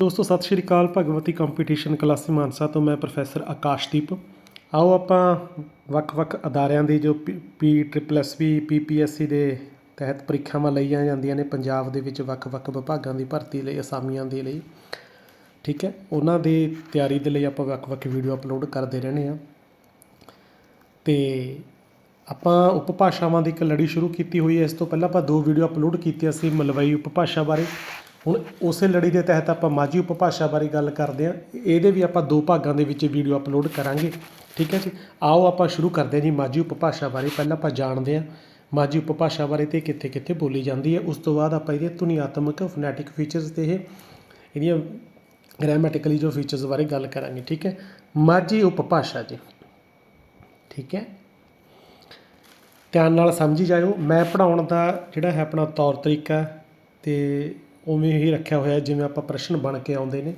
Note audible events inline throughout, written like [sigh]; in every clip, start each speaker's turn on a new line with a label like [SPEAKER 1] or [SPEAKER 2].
[SPEAKER 1] ਦੋਸਤੋ, ਸਤਿ ਸ਼੍ਰੀ ਅਕਾਲ। ਭਗਵਤੀ ਕੰਪੀਟੀਸ਼ਨ ਕਲਾਸੀ ਮਾਨਸਾ ਤੋਂ ਮੈਂ ਪ੍ਰੋਫੈਸਰ ਆਕਾਸ਼ਦੀਪ। ਆਓ ਆਪਾਂ ਵੱਖ-ਵੱਖ ਅਦਾਰਿਆਂ ਦੀ ਜੋ ਪੀ ਟ੍ਰਿਪਲ ਐਸ ਵੀ ਪੀਪੀਐਸਸੀ ਦੇ ਤਹਿਤ ਪ੍ਰੀਖਿਆਵਾਂ ਲਈਆਂ ਜਾਂਦੀਆਂ ਨੇ ਪੰਜਾਬ ਦੇ ਵਿੱਚ ਵੱਖ-ਵੱਖ ਵਿਭਾਗਾਂ ਦੀ ਭਰਤੀ ਲਈ, ਅਸਾਮੀਆਂ ਦੇ ਲਈ। ਠੀਕ ਹੈ? ਉਹਨਾਂ ਦੀ ਤਿਆਰੀ ਦੇ ਲਈ ਆਪਾਂ ਵੱਖ-ਵੱਖ ਵੀਡੀਓ ਅਪਲੋਡ ਕਰਦੇ ਰਹਿੰਦੇ ਹਾਂ। ਤੇ ਆਪਾਂ ਉਪਭਾਸ਼ਾਵਾਂ ਦੀ ਇੱਕ ਲੜੀ ਸ਼ੁਰੂ ਕੀਤੀ ਹੋਈ ਹੈ। ਇਸ ਤੋਂ ਪਹਿਲਾਂ ਆਪਾਂ ਦੋ ਵੀਡੀਓ ਅਪਲੋਡ ਕੀਤੀਆਂ ਸੀ ਮਲਵਈ ਉਪਭਾਸ਼ਾ ਬਾਰੇ। ਹੁਣ ਉਸੇ ਲੜੀ ਦੇ ਤਹਿਤ ਆਪਾਂ ਮਾਝੀ ਉਪਭਾਸ਼ਾ ਬਾਰੇ ਗੱਲ ਕਰਦੇ ਹਾਂ। ਇਹਦੇ ਵੀ ਆਪਾਂ ਦੋ ਭਾਗਾਂ ਦੇ ਵਿੱਚ ਵੀਡੀਓ ਅਪਲੋਡ ਕਰਾਂਗੇ। ਠੀਕ ਹੈ ਜੀ? ਆਓ ਆਪਾਂ ਸ਼ੁਰੂ ਕਰਦੇ ਹਾਂ ਜੀ ਮਾਝੀ ਉਪਭਾਸ਼ਾ ਬਾਰੇ। ਪਹਿਲਾਂ ਆਪਾਂ ਜਾਣਦੇ ਹਾਂ ਮਾਝੀ ਉਪਭਾਸ਼ਾ ਬਾਰੇ ਤੇ ਕਿੱਥੇ ਕਿੱਥੇ ਬੋਲੀ ਜਾਂਦੀ ਹੈ। ਉਸ ਤੋਂ ਬਾਅਦ ਆਪਾਂ ਇਹਦੇ ਧੁਨੀਆਤਮਕ ਫੋਨੈਟਿਕ ਫੀਚਰਸ ਤੇ ਇਹ ਇਹਦੀਆਂ ਗ੍ਰਾਮੈਟਿਕਲੀ ਜੋ ਫੀਚਰਸ ਬਾਰੇ ਗੱਲ ਕਰਾਂਗੇ। ਠੀਕ ਹੈ? ਮਾਝੀ ਉਪਭਾਸ਼ਾ ਜੀ। ਠੀਕ ਹੈ? ਧਿਆਨ ਨਾਲ ਸਮਝੀ ਜਾਇਓ। ਮੈਂ ਪੜਾਉਣ ਦਾ ਜਿਹੜਾ ਹੈ ਆਪਣਾ ਤੌਰ ਤਰੀਕਾ ਤੇ ਉਵੇਂ ਹੀ ਰੱਖਿਆ ਹੋਇਆ ਜਿਵੇਂ ਆਪਾਂ ਪ੍ਰਸ਼ਨ ਬਣ ਕੇ ਆਉਂਦੇ ਨੇ,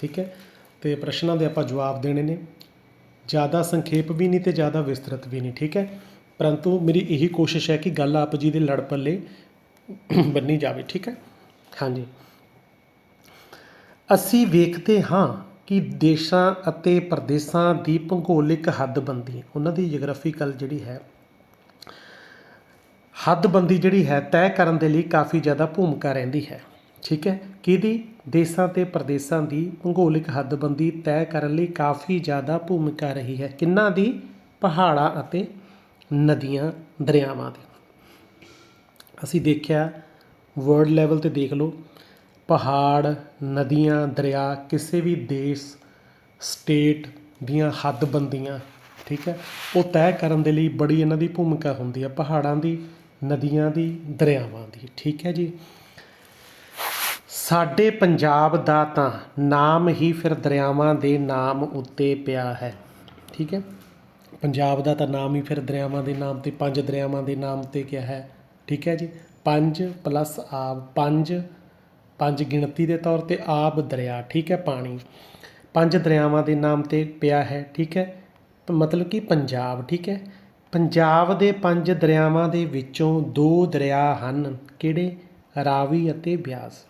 [SPEAKER 1] ਠੀਕ ਹੈ? ਅਤੇ ਪ੍ਰਸ਼ਨਾਂ ਦੇ ਆਪਾਂ ਜਵਾਬ ਦੇਣੇ ਨੇ। ਜ਼ਿਆਦਾ ਸੰਖੇਪ ਵੀ ਨਹੀਂ ਅਤੇ ਜ਼ਿਆਦਾ ਵਿਸਤ੍ਰਿਤ ਵੀ ਨਹੀਂ, ਠੀਕ ਹੈ? ਪਰੰਤੂ ਮੇਰੀ ਇਹੀ ਕੋਸ਼ਿਸ਼ ਹੈ ਕਿ ਗੱਲ ਆਪ ਜੀ ਦੇ ਲੜ ਪੱਲੇ ਬੰਨੀ ਜਾਵੇ, ਠੀਕ ਹੈ? ਹਾਂਜੀ। ਅਸੀਂ ਵੇਖਦੇ ਹਾਂ ਕਿ ਦੇਸ਼ਾਂ ਅਤੇ ਪ੍ਰਦੇਸ਼ਾਂ ਦੀ ਭੂਗੋਲਿਕ ਹੱਦਬੰਦੀ, ਉਹਨਾਂ ਦੀ ਜੀਓਗ੍ਰਾਫੀਕਲ ਜਿਹੜੀ ਹੈ, ਹੱਦਬੰਦੀ ਜਿਹੜੀ ਹੈ ਤੈਅ ਕਰਨ ਦੇ ਲਈ ਕਾਫੀ ਜ਼ਿਆਦਾ ਭੂਮਿਕਾ ਰਹਿੰਦੀ ਹੈ। ਠੀਕ ਹੈ? ਕਿਹਦੀ? ਦੇਸ਼ਾਂ ਤੇ ਪ੍ਰਦੇਸ਼ਾਂ ਦੀ ਭੂਗੋਲਿਕ ਹੱਦਬੰਦੀ ਤੈਅ ਕਰਨ ਲਈ ਕਾਫੀ ਜ਼ਿਆਦਾ ਭੂਮਿਕਾ ਰਹੀ ਹੈ। ਕਿੰਨਾਂ ਦੀ? ਪਹਾੜਾਂ ਅਤੇ ਨਦੀਆਂ, ਦਰਿਆਵਾਂ ਦੀ। ਅਸੀਂ ਦੇਖਿਆ ਵਰਲਡ ਲੈਵਲ ਤੇ ਦੇਖ ਲਓ। ਪਹਾੜ, ਨਦੀਆਂ, ਦਰਿਆ, ਕਿਸੇ ਵੀ ਦੇਸ਼ ਸਟੇਟ ਦੀਆਂ ਹੱਦਬੰਦੀਆਂ, ਠੀਕ ਹੈ? ਉਹ ਤੈਅ ਕਰਨ ਦੇ ਲਈ ਬੜੀ ਇਹਨਾਂ ਦੀ ਭੂਮਿਕਾ ਹੁੰਦੀ ਹੈ। ਪਹਾੜਾਂ ਦੀ, ਨਦੀਆਂ ਦੀ, ਦਰਿਆਵਾਂ ਦੀ। ਠੀਕ ਹੈ ਜੀ? ਸਾਡੇ ਪੰਜਾਬ ਦਾ ਤਾਂ ਨਾਮ ਹੀ ਫਿਰ ਦਰਿਆਵਾਂ ਦੇ ਨਾਮ ਉੱਤੇ ਪਿਆ ਹੈ, ਠੀਕ ਹੈ? ਪੰਜਾਬ ਦਾ ਤਾਂ ਨਾਮ ਹੀ ਫਿਰ ਦਰਿਆਵਾਂ ਦੇ ਨਾਮ ਤੇ, ਪੰਜ ਦਰਿਆਵਾਂ ਦੇ ਨਾਮ ਤੇ ਕਿਹਾ ਹੈ, ਠੀਕ ਹੈ ਜੀ? ਪੰਜ ਪਲੱਸ ਆਬ ਪੰਜ ਪੰਜ ਗਿਣਤੀ ਦੇ ਤੌਰ ਤੇ ਆਬ ਦਰਿਆ, ਠੀਕ ਹੈ ਪਾਣੀ। ਪੰਜ ਦਰਿਆਵਾਂ ਦੇ ਨਾਮ ਤੇ ਪਿਆ ਹੈ, ਠੀਕ ਹੈ? ਮਤਲਬ ਕਿ ਪੰਜਾਬ, ਠੀਕ ਹੈ? ਪੰਜਾਬ ਦੇ ਪੰਜ ਦਰਿਆਵਾਂ ਦੇ ਵਿੱਚੋਂ ਦੋ ਦਰਿਆ ਹਨ, ਕਿਹੜੇ? ਰਾਵੀ ਅਤੇ ਬਿਆਸ।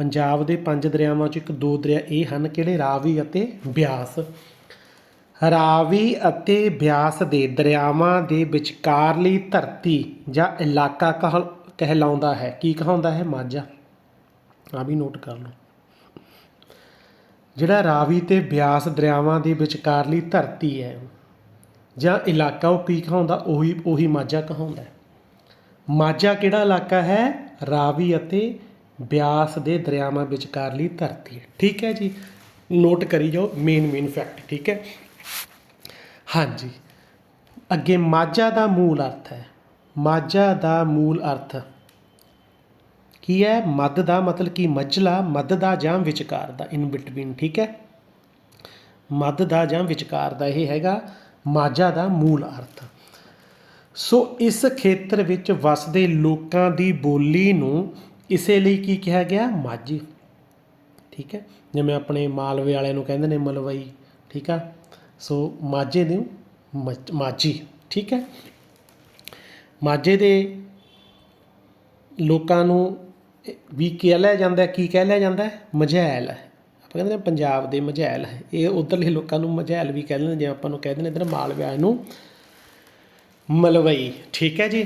[SPEAKER 1] ਪੰਜਾਬ ਦੇ ਪੰਜ ਦਰਿਆਵਾਂ 'ਚ ਇੱਕ, ਦੋ ਦਰਿਆ ਇਹ ਹਨ, ਕਿਹੜੇ? ਰਾਵੀ ਅਤੇ ਬਿਆਸ। ਰਾਵੀ ਅਤੇ ਬਿਆਸ ਦੇ ਦਰਿਆਵਾਂ ਦੇ ਵਿਚਕਾਰਲੀ ਧਰਤੀ ਜਾਂ ਇਲਾਕਾ ਕਹ ਕਹਿਲਾਉਂਦਾ ਹੈ। ਕੀ ਕਹਾਉਂਦਾ ਹੈ? ਮਾਝਾ। ਆ ਵੀ ਨੋਟ ਕਰ ਲਓ। ਜਿਹੜਾ ਰਾਵੀ ਤੇ ਬਿਆਸ ਦਰਿਆਵਾਂ ਦੇ ਵਿਚਕਾਰਲੀ ਧਰਤੀ ਹੈ ਜਾਂ ਇਲਾਕਾ, ਉਹ ਕੀ ਕਹਾਉਂਦਾ? ਉਹੀ ਉਹੀ ਮਾਝਾ ਕਹਾਉਂਦਾ ਮਾਝਾ ਕਿਹੜਾ ਇਲਾਕਾ ਹੈ? ਰਾਵੀ ਅਤੇ ਬਿਆਸ ਦੇ ਦਰਿਆਵਾਂ ਵਿਚਕਾਰਲੀ ਧਰਤੀ ਹੈ। ਠੀਕ ਹੈ ਜੀ? ਨੋਟ ਕਰੀ ਜਾਓ ਮੇਨ ਮੇਨ ਫੈਕਟ ਠੀਕ ਹੈ? ਹਾਂਜੀ। ਅੱਗੇ ਮਾਝਾ ਦਾ ਮੂਲ ਅਰਥ ਹੈ। ਮਾਝਾ ਦਾ ਮੂਲ ਅਰਥ ਕੀ ਹੈ? ਮੱਧ ਦਾ ਮਤਲਬ ਕਿ ਮੱਝਲਾ, ਮੱਧ ਦਾ ਜਾਂ ਵਿਚਕਾਰ ਦਾ ਇਨ ਬਿਟਵੀਨ ਠੀਕ ਹੈ? ਮੱਧ ਦਾ ਜਾਂ ਵਿਚਕਾਰ ਦਾ ਇਹ ਹੈਗਾ ਮਾਝਾ ਦਾ ਮੂਲ ਅਰਥ। ਸੋ ਇਸ ਖੇਤਰ ਵਿੱਚ ਵਸਦੇ ਲੋਕਾਂ ਦੀ ਬੋਲੀ ਨੂੰ ਇਸੇ ਲਈ ਕੀ ਕਿਹਾ ਗਿਆ? ਮਾਝੀ। ਠੀਕ ਹੈ? ਜਿਵੇਂ ਆਪਣੇ ਮਾਲਵੇ ਵਾਲਿਆਂ ਨੂੰ ਕਹਿੰਦੇ ਨੇ ਮਲਵਈ। ਠੀਕ ਆ? ਸੋ ਮਾਝੇ ਨੂੰ ਮਾਝੀ। ਠੀਕ ਹੈ? ਮਾਝੇ ਦੇ ਲੋਕਾਂ ਨੂੰ ਵੀ ਕਹਿ ਲਿਆ ਜਾਂਦਾ ਕੀ ਕਹਿ ਲਿਆ ਜਾਂਦਾ ਮਝੈਲ ਆਪਾਂ ਕਹਿੰਦੇ ਨੇ ਪੰਜਾਬ ਦੇ ਮਝੈਲ ਇਹ ਉਧਰਲੇ ਲੋਕਾਂ ਨੂੰ ਮਝੈਲ ਵੀ ਕਹਿੰਦੇ ਨੇ, ਜਿਵੇਂ ਆਪਾਂ ਨੂੰ ਕਹਿੰਦੇ ਨੇ ਇਧਰ ਮਾਲਵੇ ਵਾਲਿਆਂ ਨੂੰ ਮਲਵਈ। ਠੀਕ ਹੈ ਜੀ?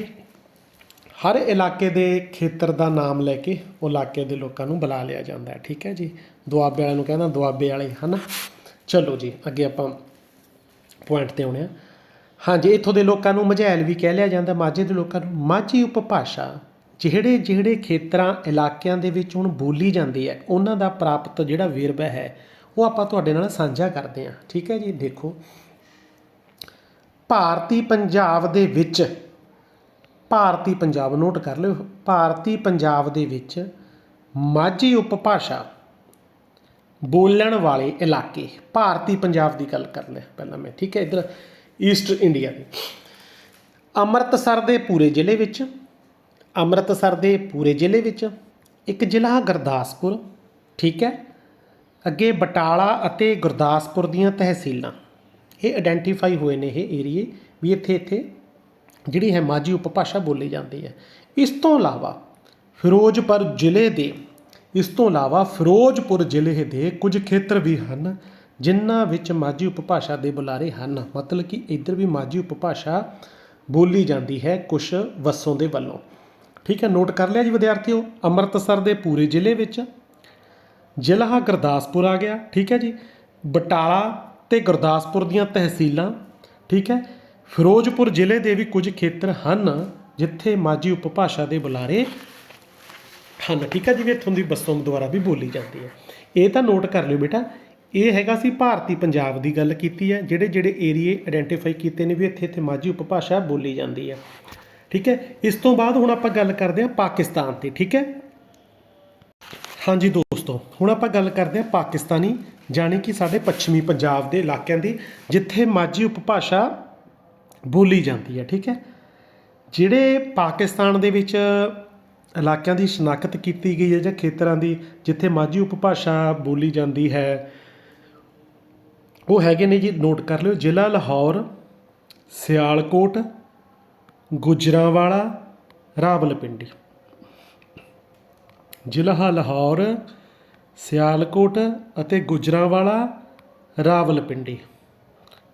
[SPEAKER 1] ਹਰ ਇਲਾਕੇ ਦੇ ਖੇਤਰ ਦਾ ਨਾਮ ਲੈ ਕੇ ਉਹ ਇਲਾਕੇ ਦੇ ਲੋਕਾਂ ਨੂੰ ਬੁਲਾ ਲਿਆ ਜਾਂਦਾ ਹੈ, ਠੀਕ ਹੈ ਜੀ? ਦੁਆਬੇ ਵਾਲਿਆਂ ਨੂੰ ਕਹਿੰਦਾ ਦੁਆਬੇ ਵਾਲੇ ਹਨਾ। ਚਲੋ ਜੀ, ਅੱਗੇ ਆਪਾਂ ਪੁਆਇੰਟ ਤੇ ਆਉਣੇ ਆ ਹਾਂਜੀ, ਇੱਥੋਂ ਦੇ ਲੋਕਾਂ ਨੂੰ ਮਝੈਲ ਵੀ ਕਹਿ ਲਿਆ ਜਾਂਦਾ, ਮਾਝੇ ਦੇ ਲੋਕਾਂ ਨੂੰ ਮਾਝੀ ਉਪਭਾਸ਼ਾ, ਜਿਹੜੇ ਜਿਹੜੇ ਖੇਤਰਾਂ, ਇਲਾਕਿਆਂ ਦੇ ਵਿੱਚ ਹੁਣ ਬੋਲੀ ਜਾਂਦੀ ਹੈ, ਉਹਨਾਂ ਦਾ ਪ੍ਰਾਪਤ ਜਿਹੜਾ ਵੇਰਵਾ ਹੈ, ਉਹ ਆਪਾਂ ਤੁਹਾਡੇ ਨਾਲ ਸਾਂਝਾ ਕਰਦੇ ਹਾਂ, ਠੀਕ ਹੈ ਜੀ? ਦੇਖੋ, ਭਾਰਤੀ ਪੰਜਾਬ ਦੇ ਵਿੱਚ ਭਾਰਤੀ ਪੰਜਾਬ ਨੋਟ ਕਰ ਲਿਓ। ਭਾਰਤੀ ਪੰਜਾਬ ਦੇ ਵਿੱਚ ਮਾਝੀ ਉਪਭਾਸ਼ਾ ਬੋਲਣ ਵਾਲੇ ਇਲਾਕੇ, ਭਾਰਤੀ ਪੰਜਾਬ ਦੀ ਗੱਲ ਕਰ ਲੈ ਪਹਿਲਾਂ ਮੈਂ, ਠੀਕ ਹੈ, ਇਧਰ ਈਸਟ ਇੰਡੀਆ ਦੀ। ਅੰਮ੍ਰਿਤਸਰ ਦੇ ਪੂਰੇ ਜ਼ਿਲ੍ਹੇ ਵਿੱਚ, ਅੰਮ੍ਰਿਤਸਰ ਦੇ ਪੂਰੇ ਜ਼ਿਲ੍ਹੇ ਵਿੱਚ ਇੱਕ ਜ਼ਿਲ੍ਹਾ ਗੁਰਦਾਸਪੁਰ, ਠੀਕ ਹੈ, ਅੱਗੇ ਬਟਾਲਾ ਅਤੇ ਗੁਰਦਾਸਪੁਰ ਦੀਆਂ ਤਹਿਸੀਲਾਂ। ਇਹ ਆਇਡੈਂਟੀਫਾਈ ਹੋਏ ਨੇ ਇਹ ਏਰੀਏ ਵੀ ਇੱਥੇ ਇੱਥੇ ਜਿਹੜੀ ਹੈ ਮਾਝੀ ਉਪਭਾਸ਼ਾ ਬੋਲੀ ਜਾਂਦੀ ਹੈ। ਇਸ ਤੋਂ ਇਲਾਵਾ ਫਿਰੋਜ਼ਪੁਰ ਜ਼ਿਲ੍ਹੇ ਦੇ, ਇਸ ਤੋਂ ਇਲਾਵਾ ਫਿਰੋਜ਼ਪੁਰ ਜ਼ਿਲ੍ਹੇ ਦੇ ਕੁਝ ਖੇਤਰ ਵੀ ਹਨ, ਜਿਨ੍ਹਾਂ ਵਿੱਚ ਮਾਝੀ ਉਪਭਾਸ਼ਾ ਦੇ ਬੁਲਾਰੇ ਹਨ। ਮਤਲਬ ਕਿ ਇੱਧਰ ਵੀ ਮਾਝੀ ਉਪਭਾਸ਼ਾ ਬੋਲੀ ਜਾਂਦੀ ਹੈ ਕੁਛ ਵਸੋਂ ਦੇ ਵੱਲੋਂ। ਠੀਕ ਹੈ ਨੋਟ ਕਰ ਲਿਆ ਜੀ ਵਿਦਿਆਰਥੀਓ, ਅੰਮ੍ਰਿਤਸਰ ਦੇ ਪੂਰੇ ਜ਼ਿਲ੍ਹੇ ਵਿੱਚ। ਜ਼ਿਲ੍ਹਾ ਗੁਰਦਾਸਪੁਰ ਆ ਗਿਆ, ਠੀਕ ਹੈ ਜੀ। ਬਟਾਲਾ ਤੇ ਗੁਰਦਾਸਪੁਰ ਦੀਆਂ ਤਹਿਸੀਲਾਂ, ਠੀਕ ਹੈ। ਫਿਰੋਜ਼ਪੁਰ ਜ਼ਿਲ੍ਹੇ ਦੇ ਵੀ ਕੁਝ ਖੇਤਰ ਹਨ ਜਿੱਥੇ ਮਾਝੀ ਉਪਭਾਸ਼ਾ ਦੇ ਬੁਲਾਰੇ ਹਨ। ਠੀਕ ਹੈ ਜਿਵੇਂ ਇੱਥੋਂ ਦੀ ਬਸੋਂ ਦੁਆਰਾ ਵੀ ਬੋਲੀ ਜਾਂਦੀ ਹੈ। ਇਹ ਤਾਂ ਨੋਟ ਕਰ ਲਿਓ ਬੇਟਾ, ਇਹ ਹੈਗਾ ਸੀ ਭਾਰਤੀ ਪੰਜਾਬ ਦੀ ਗੱਲ ਕੀਤੀ ਹੈ, ਜਿਹੜੇ ਜਿਹੜੇ ਏਰੀਏ ਆਇਡੈਂਟੀਫਾਈ ਕੀਤੇ ਨੇ ਵੀ ਇੱਥੇ ਇੱਥੇ ਮਾਝੀ ਉਪਭਾਸ਼ਾ ਬੋਲੀ ਜਾਂਦੀ ਹੈ। ਠੀਕ ਹੈ, ਇਸ ਤੋਂ ਬਾਅਦ ਹੁਣ ਆਪਾਂ ਗੱਲ ਕਰਦੇ ਹਾਂ ਪਾਕਿਸਤਾਨ ਤੇ, ਠੀਕ ਹੈ? ਹਾਂਜੀ ਦੋਸਤੋ, ਹੁਣ ਆਪਾਂ ਗੱਲ ਕਰਦੇ ਹਾਂ ਪਾਕਿਸਤਾਨੀ, ਜਾਣੀ ਕਿ ਸਾਡੇ ਪੱਛਮੀ ਪੰਜਾਬ ਦੇ ਇਲਾਕਿਆਂ ਦੀ, ਜਿੱਥੇ ਮਾਝੀ ਉਪਭਾਸ਼ਾ ਬੋਲੀ ਜਾਂਦੀ ਹੈ, ਠੀਕ ਹੈ? ਜਿਹੜੇ ਪਾਕਿਸਤਾਨ ਦੇ ਵਿੱਚ ਇਲਾਕਿਆਂ ਦੀ ਸ਼ਨਾਖਤ ਕੀਤੀ ਗਈ ਹੈ ਜਾਂ ਖੇਤਰਾਂ ਦੀ, ਜਿੱਥੇ ਮਾਝੀ ਉਪਭਾਸ਼ਾ ਬੋਲੀ ਜਾਂਦੀ ਹੈ, ਉਹ ਹੈਗੇ ਨੇ ਜੀ ਨੋਟ ਕਰ ਲਿਓ, ਜ਼ਿਲ੍ਹਾ ਲਾਹੌਰ, ਸਿਆਲਕੋਟ, ਗੁਜਰਾਂਵਾਲਾ, ਰਾਵਲਪਿੰਡੀ। ਜ਼ਿਲ੍ਹਾ ਲਾਹੌਰ, ਸਿਆਲਕੋਟ ਅਤੇ ਗੁਜਰਾਂਵਾਲਾ, ਰਾਵਲਪਿੰਡੀ।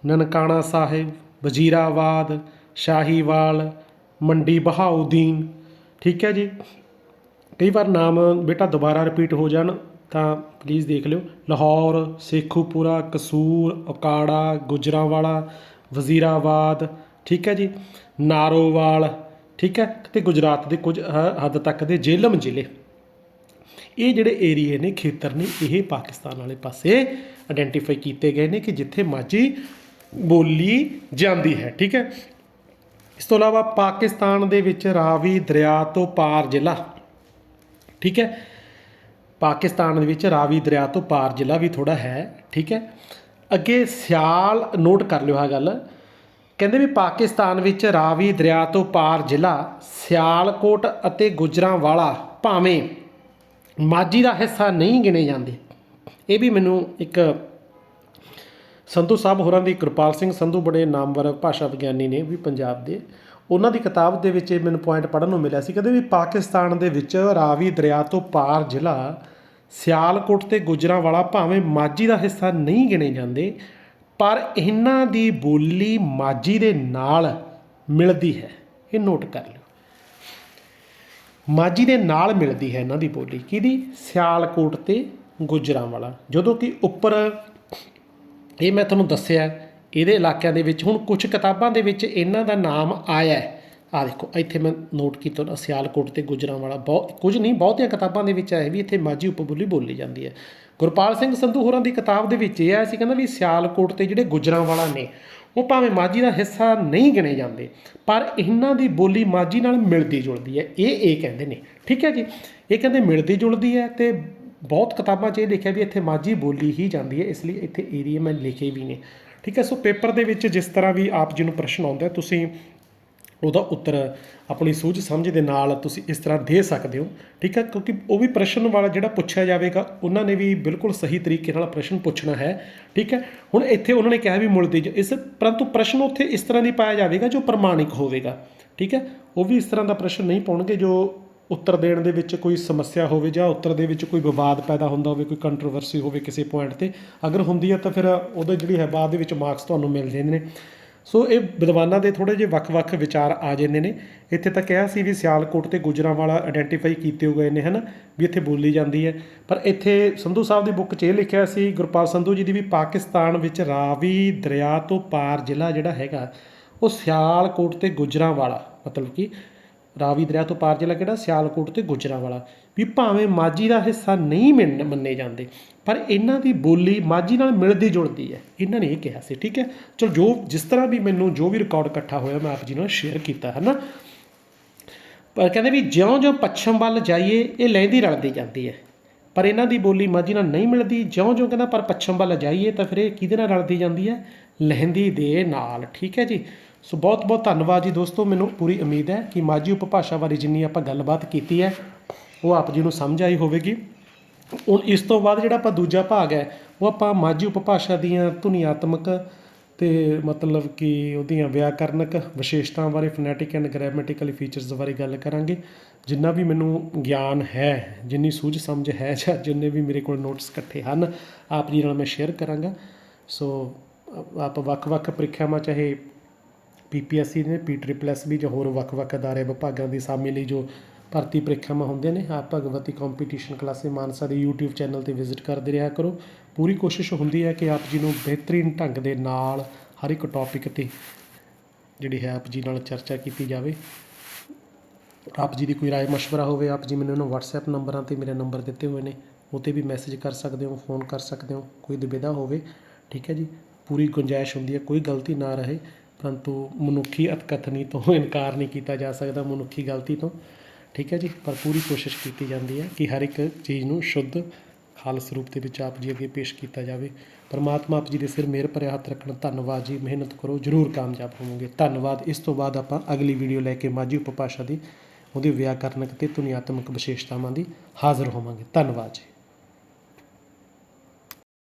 [SPEAKER 1] ਨਨਕਾਣਾ ਸਾਹਿਬ। ਵਜ਼ੀਰਾਬਾਦ ਸ਼ਾਹੀਵਾਲ, ਮੰਡੀ ਬਹਾਉਦੀਨ। ਠੀਕ ਹੈ ਜੀ? ਕਈ ਵਾਰ ਨਾਮ ਬੇਟਾ ਦੁਬਾਰਾ ਰਿਪੀਟ ਹੋ ਜਾਣ, ਤਾਂ ਪਲੀਜ਼ ਦੇਖ ਲਿਓ। ਲਾਹੌਰ, ਸੇਖੂਪੁਰਾ, ਕਸੂਰ, ਅਕਾੜਾ, ਗੁਜਰਾਂਵਾਲਾ ਵਜ਼ੀਰਾਬਾਦ ਠੀਕ ਹੈ ਜੀ? ਨਾਰੋਵਾਲ। ਠੀਕ ਹੈ? ਤੇ ਗੁਜਰਾਤ ਦੇ ਕੁਝ ਹੱਦ ਤੱਕ ਦੇ ਜੇਲਮ ਜ਼ਿਲ੍ਹੇ। ਇਹ ਜਿਹੜੇ ਏਰੀਏ ਨੇ ਖੇਤਰ ਨੇ, ਇਹ ਪਾਕਿਸਤਾਨ ਵਾਲੇ ਪਾਸੇ ਆਇਡੈਂਟੀਫਾਈ ਕੀਤੇ ਗਏ ਨੇ ਕਿ ਜਿੱਥੇ ਮਾਝੀ ਬੋਲੀ ਜਾਂਦੀ ਹੈ, ਠੀਕ ਹੈ? ਇਸ ਤੋਂ ਇਲਾਵਾ ਪਾਕਿਸਤਾਨ ਦੇ ਵਿੱਚ ਰਾਵੀ ਦਰਿਆ ਤੋਂ ਪਾਰ ਜ਼ਿਲ੍ਹਾ, ਠੀਕ ਹੈ? ਪਾਕਿਸਤਾਨ ਦੇ ਵਿੱਚ ਰਾਵੀ ਦਰਿਆ ਤੋਂ ਪਾਰ ਜ਼ਿਲ੍ਹਾ ਵੀ ਥੋੜਾ ਹੈ, ਠੀਕ ਹੈ? ਅੱਗੇ ਸਿਆਲ ਨੋਟ ਕਰ ਲਿਓ ਆ ਗੱਲ। ਕਹਿੰਦੇ ਵੀ ਪਾਕਿਸਤਾਨ ਵਿੱਚ ਰਾਵੀ ਦਰਿਆ ਤੋਂ ਪਾਰ ਜ਼ਿਲ੍ਹਾ, ਸਿਆਲਕੋਟ ਅਤੇ ਗੁਜਰਾਂਵਾਲਾ ਭਾਵੇਂ ਮਾਝੀ ਦਾ ਹਿੱਸਾ ਨਹੀਂ ਗਿਣੇ ਜਾਂਦੇ। ਇਹ ਵੀ ਮੈਨੂੰ ਇੱਕ ਸੰਧੂ ਸਾਹਿਬ ਹੋਰਾਂ ਦੀ ਕਿਰਪਾਲ ਸਿੰਘ ਸੰਧੂ ਬੜੇ ਨਾਮਵਰ ਭਾਸ਼ਾ ਵਿਗਿਆਨੀ ਨੇ ਵੀ ਪੰਜਾਬ ਦੇ। ਉਹਨਾਂ ਦੀ ਕਿਤਾਬ ਦੇ ਵਿੱਚ ਇਹ ਮੈਨੂੰ ਪੁਆਇੰਟ ਪੜ੍ਹਨ ਨੂੰ ਮਿਲਿਆ ਸੀ, ਕਹਿੰਦੇ ਵੀ ਪਾਕਿਸਤਾਨ ਦੇ ਵਿੱਚ ਰਾਵੀ ਦਰਿਆ ਤੋਂ ਪਾਰ ਜ਼ਿਲ੍ਹਾ ਸਿਆਲਕੋਟ ਤੇ ਗੁਜਰਾਂਵਾਲਾ ਭਾਵੇਂ ਮਾਝੀ ਦਾ ਹਿੱਸਾ ਨਹੀਂ ਗਿਣੇ ਜਾਂਦੇ, ਪਰ ਇਹਨਾਂ ਦੀ ਬੋਲੀ ਮਾਝੀ ਦੇ ਨਾਲ ਮਿਲਦੀ ਹੈ। ਇਹ ਨੋਟ ਕਰ ਲਿਓ। ਮਾਝੀ ਦੇ ਨਾਲ ਮਿਲਦੀ ਹੈ ਇਹਨਾਂ ਦੀ ਬੋਲੀ। ਕਿਹਦੀ? ਸਿਆਲਕੋਟ ਤੇ ਗੁਜਰਾਂਵਾਲਾ। ਜਦੋਂ ਕਿ ਉੱਪਰ ਇਹ ਮੈਂ ਤੁਹਾਨੂੰ ਦੱਸਿਆ, ਇਹਦੇ ਇਲਾਕਿਆਂ ਦੇ ਵਿੱਚ ਹੁਣ ਕੁਝ ਕਿਤਾਬਾਂ ਦੇ ਵਿੱਚ ਇਹਨਾਂ ਦਾ ਨਾਮ ਆਇਆ ਹੈ। ਆ ਦੇਖੋ, ਇੱਥੇ ਮੈਂ ਨੋਟ ਕੀਤਾ ਨਾ ਸਿਆਲਕੋਟ ਤੇ ਗੁਜਰਾਂਵਾਲਾ ਬਹੁਤ ਕੁਝ ਨਹੀਂ, ਬਹੁਤੀਆਂ ਕਿਤਾਬਾਂ ਦੇ ਵਿੱਚ ਆਇਆ ਵੀ ਇੱਥੇ ਮਾਝੀ ਉਪਬੋਲੀ ਬੋਲੀ ਜਾਂਦੀ ਹੈ। ਗੁਰਪਾਲ ਸਿੰਘ ਸੰਧੂ ਹੋਰਾਂ ਦੀ ਕਿਤਾਬ ਦੇ ਵਿੱਚ ਇਹ ਆਇਆ ਸੀ, ਕਹਿੰਦਾ ਵੀ ਸਿਆਲਕੋਟ ਤੇ ਜਿਹੜੇ ਗੁਜਰਾਂਵਾਲਾ ਨੇ, ਉਹ ਭਾਵੇਂ ਮਾਝੀ ਦਾ ਹਿੱਸਾ ਨਹੀਂ ਗਿਣੇ ਜਾਂਦੇ, ਪਰ ਇਹਨਾਂ ਦੀ ਬੋਲੀ ਮਾਝੀ ਨਾਲ ਮਿਲਦੀ ਜੁਲਦੀ ਹੈ। ਇਹ ਇਹ ਕਹਿੰਦੇ ਨੇ, ਠੀਕ ਹੈ ਜੀ? ਇਹ ਕਹਿੰਦੇ ਮਿਲਦੀ ਜੁਲਦੀ ਹੈ ਤੇ ਬਹੁਤ ਕਿਤਾਬਾਂ 'ਚ ਇਹ ਲਿਖਿਆ ਵੀ ਇੱਥੇ ਮਾਝੀ ਬੋਲੀ ਹੀ ਜਾਂਦੀ ਹੈ, ਇਸ ਲਈ ਇੱਥੇ ਏਰੀਆ ਮੈਂ ਲਿਖੇ ਵੀ ਨੇ। ਠੀਕ ਹੈ, ਸੋ ਪੇਪਰ ਦੇ ਵਿੱਚ ਜਿਸ ਤਰ੍ਹਾਂ ਵੀ ਆਪ ਜੀ ਨੂੰ ਪ੍ਰਸ਼ਨ ਆਉਂਦਾ ਤੁਸੀਂ ਉਹਦਾ ਉੱਤਰ ਆਪਣੀ ਸੂਝ ਸਮਝ ਦੇ ਨਾਲ ਤੁਸੀਂ ਇਸ ਤਰ੍ਹਾਂ ਦੇ ਸਕਦੇ ਹੋ। ਠੀਕ ਹੈ, ਕਿਉਂਕਿ ਉਹ ਵੀ ਪ੍ਰਸ਼ਨ ਵਾਲਾ ਜਿਹੜਾ ਪੁੱਛਿਆ ਜਾਵੇਗਾ, ਉਹਨਾਂ ਨੇ ਵੀ ਬਿਲਕੁਲ ਸਹੀ ਤਰੀਕੇ ਨਾਲ ਪ੍ਰਸ਼ਨ ਪੁੱਛਣਾ ਹੈ। ਠੀਕ ਹੈ, ਹੁਣ ਇੱਥੇ ਉਹਨਾਂ ਨੇ ਕਿਹਾ ਵੀ ਮੁੱਲ ਦੀ ਜ- ਇਸ ਪਰੰਤੂ ਪ੍ਰਸ਼ਨ ਉੱਥੇ ਇਸ ਤਰ੍ਹਾਂ ਦੀ ਪਾਇਆ ਜਾਵੇਗਾ ਜੋ ਪ੍ਰਮਾਣਿਕ ਹੋਵੇਗਾ। ਠੀਕ ਹੈ, ਉਹ ਵੀ ਇਸ ਤਰ੍ਹਾਂ ਦਾ ਪ੍ਰਸ਼ਨ ਨਹੀਂ ਪਾਉਣਗੇ ਜੋ ਉੱਤਰ ਦੇਣ ਦੇ ਵਿੱਚ ਕੋਈ ਸਮੱਸਿਆ ਹੋਵੇ ਜਾਂ ਉੱਤਰ ਦੇ ਵਿੱਚ ਕੋਈ ਵਿਵਾਦ ਪੈਦਾ ਹੁੰਦਾ ਹੋਵੇ, ਕੋਈ ਕੰਟਰੋਵਰਸੀ ਹੋਵੇ ਕਿਸੇ ਪੁਆਇੰਟ ਤੇ, ਅਗਰ ਹੁੰਦੀ ਹੈ ਤਾਂ ਫਿਰ ਉਹਦੇ ਜਿਹੜੀ ਹੈ ਬਾਅਦ ਦੇ ਵਿੱਚ ਮਾਰਕਸ ਤੁਹਾਨੂੰ ਮਿਲ ਜਾਂਦੇ ਨੇ। ਸੋ ਇਹ ਵਿਦਵਾਨਾਂ ਦੇ ਥੋੜੇ ਜਿਹੇ ਵੱਖ-ਵੱਖ ਵਿਚਾਰ ਆ ਜਾਂਦੇ ਨੇ। ਇੱਥੇ ਤਾਂ ਕਿਹਾ ਸੀ ਵੀ ਸਿਆਲਕੋਟ ਤੇ ਗੁਜਰਾਂਵਾਲਾ ਆਇਡੈਂਟੀਫਾਈ ਕੀਤੇ ਹੋ ਗਏ ਨੇ, ਹਨਾ, ਵੀ ਇੱਥੇ ਬੋਲੀ ਜਾਂਦੀ ਹੈ। ਪਰ ਇੱਥੇ ਸੰਧੂ ਸਾਹਿਬ ਦੀ ਬੁੱਕ 'ਚ ਇਹ ਲਿਖਿਆ ਸੀ, ਗੁਰਪਾਲ ਸੰਧੂ ਜੀ ਦੀ ਵੀ ਪਾਕਿਸਤਾਨ ਵਿੱਚ ਰਾਵੀ ਦਰਿਆ ਤੋਂ ਪਾਰ ਜ਼ਿਲ੍ਹਾ ਜਿਹੜਾ ਹੈਗਾ, ਉਹ ਸਿਆਲਕੋਟ ਤੇ ਗੁਜਰਾਂਵਾਲਾ, ਮਤਲਬ ਕਿ ਰਾਵੀ ਦਰਿਆ ਤੋਂ ਪਾਰ ਜ਼ਿਲ੍ਹਾ ਕਿਹੜਾ, ਸਿਆਲਕੋਟ ਤੇ ਗੁਜਰਾਂਵਾਲਾ। ਵੀ ਭਾਵੇਂ ਮਾਝੀ ਦਾ ਹਿੱਸਾ ਨਹੀਂ ਮੰਨ- ਮੰਨੇ ਜਾਂਦੇ, ਪਰ ਇਹਨਾਂ ਦੀ ਬੋਲੀ ਮਾਝੀ ਨਾਲ ਮਿਲਦੀ ਜੁਲਦੀ ਹੈ। ਇਹਨਾਂ ਨੇ ਇਹ ਕਿਹਾ ਸੀ, ਠੀਕ ਹੈ? ਚਲੋ ਜੋ, ਜਿਸ ਤਰ੍ਹਾਂ ਵੀ ਮੈਨੂੰ ਜੋ ਵੀ ਰਿਕਾਰਡ ਇਕੱਠਾ ਹੋਇਆ, ਮੈਂ ਆਪ ਜੀ ਨਾਲ ਸ਼ੇਅਰ ਕੀਤਾ ਹੈ ਨਾ ਪਰ ਕਹਿੰਦੇ ਵੀ ਜਿਉਂ-ਜਿਉਂ ਪੱਛਮ ਵੱਲ ਜਾਈਏ, ਇਹ ਲਹਿੰਦੀ ਰਲਦੀ ਜਾਂਦੀ ਹੈ। ਪਰ ਇਹਨਾਂ ਦੀ ਬੋਲੀ ਮਾਝੀ ਨਾਲ ਨਹੀਂ ਮਿਲਦੀ, ਜਿਉਂ-ਜਿਉਂ ਕਹਿੰਦਾ ਪਰ ਪੱਛਮ ਵੱਲ ਜਾਈਏ, ਤਾਂ ਫਿਰ ਇਹ ਕਿਹਦੇ ਨਾਲ ਰਲਦੀ ਜਾਂਦੀ ਹੈ? ਲਹਿੰਦੀ ਦੇ ਨਾਲ, ਠੀਕ ਹੈ ਜੀ? ਸੋ ਬਹੁਤ ਬਹੁਤ ਧੰਨਵਾਦ ਜੀ ਦੋਸਤੋ, ਮੈਨੂੰ ਪੂਰੀ ਉਮੀਦ ਹੈ ਕਿ ਮਾਝੀ ਉਪਭਾਸ਼ਾ ਬਾਰੇ ਜਿੰਨੀ ਆਪਾਂ ਗੱਲਬਾਤ ਕੀਤੀ ਹੈ, ਉਹ ਆਪ ਜੀ ਨੂੰ ਸਮਝ ਆਈ ਹੋਵੇਗੀ। ਹੁਣ ਇਸ ਤੋਂ ਬਾਅਦ ਜਿਹੜਾ ਆਪਾਂ ਦੂਜਾ ਭਾਗ ਹੈ, ਉਹ ਆਪਾਂ ਮਾਝੀ ਉਪਭਾਸ਼ਾ ਦੀਆਂ ਧੁਨੀਆਤਮਕ ਤੇ ਮਤਲਬ ਕਿ ਉਹਦੀਆਂ ਵਿਆਕਰਨਕ ਵਿਸ਼ੇਸ਼ਤਾਵਾਂ ਬਾਰੇ, ਫੋਨੈਟਿਕ ਐਂਡ ਗ੍ਰਾਮੈਟੀਕਲ ਫੀਚਰਸ ਬਾਰੇ ਗੱਲ ਕਰਾਂਗੇ। ਜਿੰਨਾ ਵੀ ਮੈਨੂੰ ਗਿਆਨ ਹੈ, ਜਿੰਨੀ ਸੂਝ ਸਮਝ ਹੈ ਜਾਂ ਜਿੰਨੇ ਵੀ ਮੇਰੇ ਕੋਲ ਨੋਟਸ ਇਕੱਠੇ ਹਨ, ਆਪ ਜੀ ਨਾਲ ਮੈਂ ਸ਼ੇਅਰ ਕਰਾਂਗਾ। ਸੋ ਅ- ਆਪ ਵੱਖ-ਵੱਖ ਪ੍ਰੀਖਿਆਵਾਂ, ਚਾਹੇ ਪੀਪੀਐਸਸੀ ਨੇ ਪੀ ਟ੍ਰਿਪਲ ਐਸ ਵੀ, ਜਾਂ ਹੋਰ ਵੱਖ-ਵੱਖ ਅਦਾਰੇ ਵਿਭਾਗਾਂ ਦੀ ਸਾਮੀ ਲਈ ਜੋ ਭਰਤੀ ਪ੍ਰੀਖਿਆਵਾਂ ਹੁੰਦੀਆਂ ਨੇ ਆਪ ਭਗਵਤੀ ਕੰਪੀਟੀਸ਼ਨ ਕਲਾਸੇ ਮਾਨਸਾ ਦੇ YouTube ਚੈਨਲ ਤੇ ਵਿਜ਼ਿਟ ਕਰਦੇ ਰਿਹਾ ਕਰੋ। ਪੂਰੀ ਕੋਸ਼ਿਸ਼ ਹੁੰਦੀ ਹੈ ਕਿ ਆਪ ਜੀ ਨੂੰ ਬਿਹਤਰੀਨ ਢੰਗ ਦੇ ਨਾਲ ਹਰ ਇੱਕ ਟੌਪਿਕ ਤੇ ਜਿਹੜੀ ਹੈ ਆਪ ਜੀ ਨਾਲ ਚਰਚਾ ਕੀਤੀ ਜਾਵੇ। ਆਪ ਜੀ ਦੀ ਕੋਈ ਰਾਏ, ਮਸ਼ਵਰਾ ਹੋਵੇ, ਆਪ ਜੀ ਮੈਨੂੰ ਉਹਨਾਂ WhatsApp ਨੰਬਰਾਂ ਤੇ ਮੇਰੇ ਨੰਬਰ ਦਿੱਤੇ ਹੋਏ ਨੇ ਉਹ 'ਤੇ ਵੀ ਮੈਸੇਜ ਕਰ ਸਕਦੇ ਹੋ ਫੋਨ ਕਰ ਸਕਦੇ ਹੋ, ਕੋਈ ਦੁਬਿਧਾ ਹੋਵੇ, ਠੀਕ ਹੈ ਜੀ? ਪੂਰੀ ਗੁੰਜਾਇਸ਼ ਹੁੰਦੀ ਹੈ, ਕੋਈ ਗਲਤੀ ਨਾ ਰਹੇ। ਪਰੰਤੂ ਮਨੁੱਖੀ ਅਤਕਥਨੀ ਤੋਂ [laughs] ਇਨਕਾਰ ਨਹੀਂ ਕੀਤਾ ਜਾ ਸਕਦਾ, ਮਨੁੱਖੀ ਗਲਤੀ ਤੋਂ। ਠੀਕ ਹੈ ਜੀ? ਪਰ ਪੂਰੀ ਕੋਸ਼ਿਸ਼ ਕੀਤੀ ਜਾਂਦੀ ਹੈ ਕਿ ਹਰ ਇੱਕ ਚੀਜ਼ ਨੂੰ ਸ਼ੁੱਧ ਖਾਲਸ ਰੂਪ ਦੇ ਵਿੱਚ ਆਪ ਜੀ ਅੱਗੇ ਪੇਸ਼ ਕੀਤਾ ਜਾਵੇ। ਪਰਮਾਤਮਾ ਆਪ ਜੀ ਦੇ ਸਿਰ ਮਿਹਰ ਭਰਿਆ ਹੱਥ ਰੱਖਣ ਧੰਨਵਾਦ ਜੀ। ਮਿਹਨਤ ਕਰੋ, ਜ਼ਰੂਰ ਕਾਮਯਾਬ ਹੋਵੋਗੇ। ਧੰਨਵਾਦ। ਇਸ ਤੋਂ ਬਾਅਦ ਆਪਾਂ ਅਗਲੀ ਵੀਡੀਓ ਲੈ ਕੇ ਮਾਝੀ ਉਪਭਾਸ਼ਾ ਦੀ ਉਹਦੀ ਵਿਆਕਰਨਕ ਤੇ ਧੁਨਿਆਤਮਕ ਵਿਸ਼ੇਸ਼ਤਾਵਾਂ ਦੀ ਹਾਜ਼ਰ ਹੋਵਾਂਗੇ। ਧੰਨਵਾਦ ਜੀ।